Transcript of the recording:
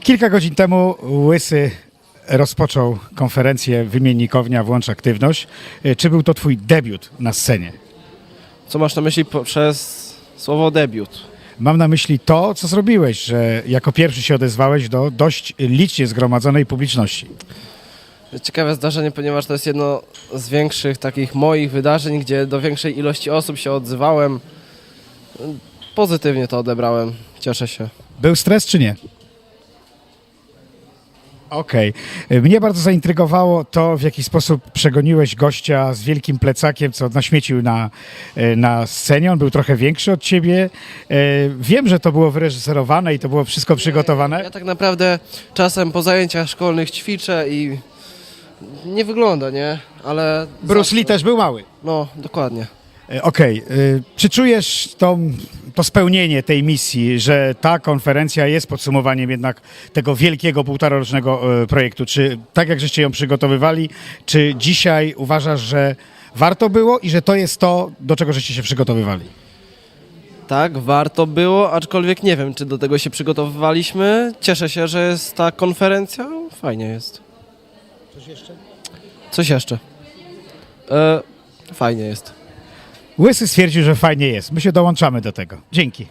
Kilka godzin temu Łysy rozpoczął konferencję Wymiennikownia Włącz Aktywność. E, Czy był to twój debiut na scenie? Co masz na myśli przez słowo debiut? Mam na myśli to, co zrobiłeś, że jako pierwszy się odezwałeś do dość licznie zgromadzonej publiczności. Ciekawe zdarzenie, ponieważ to jest jedno z większych takich moich wydarzeń, gdzie do większej ilości osób się odzywałem. Pozytywnie to odebrałem. Cieszę się. Był stres czy nie? Okej. E, Mnie bardzo zaintrygowało to, w jaki sposób przegoniłeś gościa z wielkim plecakiem, co naśmiecił na, e, na scenie. On był trochę większy od ciebie. E, Wiem, że to było wyreżyserowane i to było wszystko przygotowane. Ja tak naprawdę czasem po zajęciach szkolnych ćwiczę i nie wygląda, nie? Ale. Bruce zawsze- Lee też był mały. No, dokładnie. E, Okej, y, czy czujesz tą, to spełnienie tej misji, że ta konferencja jest podsumowaniem jednak tego wielkiego półtorarocznego e, projektu? Czy tak jak żeście ją przygotowywali, czy dzisiaj uważasz, że warto było i że to jest to, do czego żeście się przygotowywali? Tak, warto było, aczkolwiek nie wiem, czy do tego się przygotowywaliśmy. Cieszę się, że jest ta konferencja. Fajnie jest. Coś jeszcze? Coś jeszcze. E, fajnie jest. Łysy stwierdził, że fajnie jest. My się dołączamy do tego. Dzięki.